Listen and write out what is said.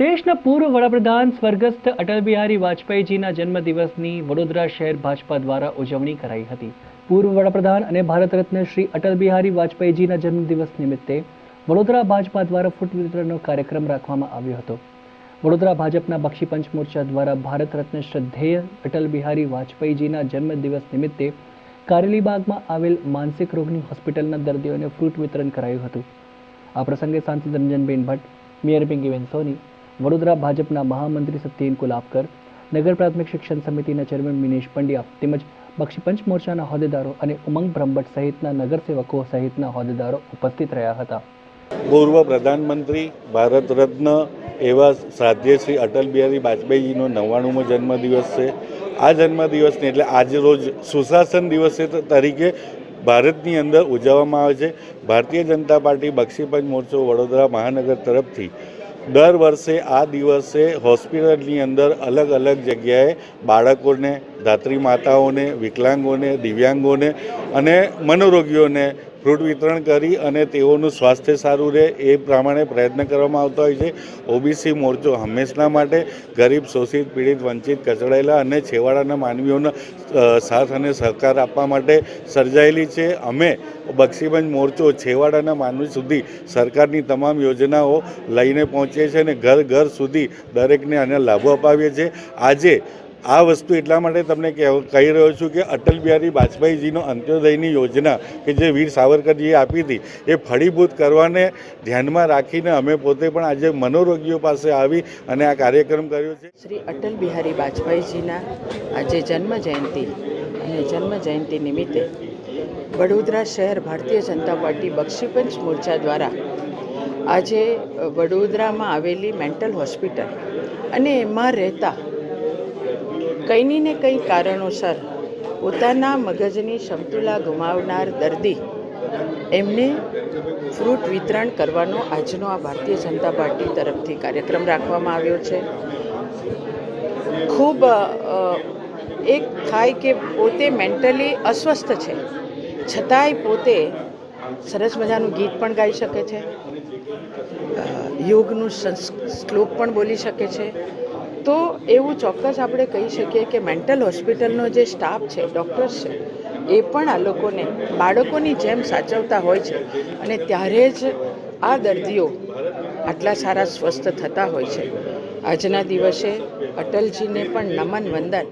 દેશના પૂર્વ વડાપ્રધાન સ્વર્ગસ્થ અટલ બિહારી વાજપેયીજીના જન્મદિવસની વડોદરા શહેર ભાજપા દ્વારા ઉજવણી કરાઈ હતી. પૂર્વ વડાપ્રધાન અને ભારત રત્ન શ્રી અટલ બિહારી વાજપેયીજીના જન્મદિવસ નિમિત્તે વડોદરા ભાજપા દ્વારા ફૂટ વિતરણનો કાર્યક્રમ રાખવામાં આવ્યો હતો. વડોદરા ભાજપના બક્ષીપંચ મોરચા દ્વારા ભારત રત્ન શ્રદ્ધેય અટલ બિહારી વાજપેયીજીના જન્મદિવસ નિમિત્તે કારેલીબાગમાં આવેલ માનસિક રોગની હોસ્પિટલના દર્દીઓને ફ્રૂટ વિતરણ કરાયું હતું. આ પ્રસંગે સાંસદ રંજનબેન ભટ્ટ, મેયર પિંકીબેન સોની વડોદરા ભાજપના મહામંત્રી સત્યેન કુલાબકર નગર પ્રાથમિક શિક્ષણ સમિતિના ચેરમેન મિનેશ પંડ્યા તેમજ બક્ષીપંચ મોરચાના હોદ્દેદારો અને ઉમંગ બ્રહ્મભટ્ટ સહિતના નગરસેવકો સહિતના હોદ્દેદારો ઉપસ્થિત રહ્યા હતા. પૂર્વ પ્રધાનમંત્રી, ભારત રત્ન એવા સાધ્ય શ્રી અટલ બિહારી વાજપેયીજીનો નવ્વાણુંમો જન્મદિવસ છે. આ જન્મદિવસને એટલે આજે રોજ સુશાસન દિવસે તરીકે ભારતની અંદર ઉજવવામાં આવે છે. ભારતીય જનતા પાર્ટી બક્ષીપંચ મોરચો વડોદરા મહાનગર તરફથી દર વર્ષે આ દિવસે હોસ્પિટલની અંદર અલગ અલગ જગ્યાએ બાળકોને, ધાત્રી માતાઓને, વિકલાંગોને, દિવ્યાંગોને અને મનોરોગીઓને ફ્રૂટ વિતરણ કરી અને તેઓનું સ્વાસ્થ્ય સારું રહે એ પ્રમાણે પ્રયત્ન કરવામાં આવતો હોય છે. ઓબીસી મોરચો હંમેશના માટે ગરીબ, શોષિત, પીડિત, વંચિત, કચડાયેલા અને છેવાડાના માનવીઓનો સાથ અને સહકાર આપવા માટે સર્જાયેલી છે. અમે બક્ષીબંધ મોરચો છેવાડાના માનવી સુધી સરકારની તમામ યોજનાઓ લઈને પહોંચીએ છીએ અને ઘર ઘર સુધી દરેકને અને લાભો અપાવીએ છીએ. આજે આ વસ્તુ એટલા માટે તમને કહી રહ્યો છું કે અટલ બિહારી વાજપેયીજીનો અંત્યોદયની યોજના કે જે વીર સાવરકરજીએ આપી હતી, એ ફળીભૂત કરવાને ધ્યાનમાં રાખીને અમે પોતે પણ આજે મનોરોગીઓ પાસે આવી અને આ કાર્યક્રમ કર્યો છે. શ્રી અટલ બિહારી વાજપેયીજીના આજે જન્મ જયંતિ અને જન્મ જયંતિ નિમિત્તે વડોદરા શહેર ભારતીય જનતા પાર્ટી બક્ષીપંચ મોરચા દ્વારા આજે વડોદરામાં આવેલી મેન્ટલ હોસ્પિટલ અને એમાં રહેતા કંઈની ને કંઈ કારણોસર પોતાના મગજની સમતુલા ગુમાવનાર દર્દી એમને ફ્રૂટ વિતરણ કરવાનો આજનો આ ભારતીય જનતા પાર્ટી તરફથી કાર્યક્રમ રાખવામાં આવ્યો છે. ખૂબ એક થાય કે પોતે મેન્ટલી અસ્વસ્થ છે, છતાંય પોતે સરસ મજાનું ગીત પણ ગાઈ શકે છે યોગનું શ્લોક પણ બોલી શકે છે તો એવું ચોક્કસ આપણે કહી શકીએ કે મેન્ટલ હોસ્પિટલનો જે સ્ટાફ છે, ડૉક્ટર્સ છે, એ પણ આ લોકોને બાળકોની જેમ સાચવતા હોય છે અને ત્યારે જ આ દર્દીઓ આટલા સારા સ્વસ્થ થતા હોય છે. આજના દિવસે અટલજીને પણ નમન વંદન.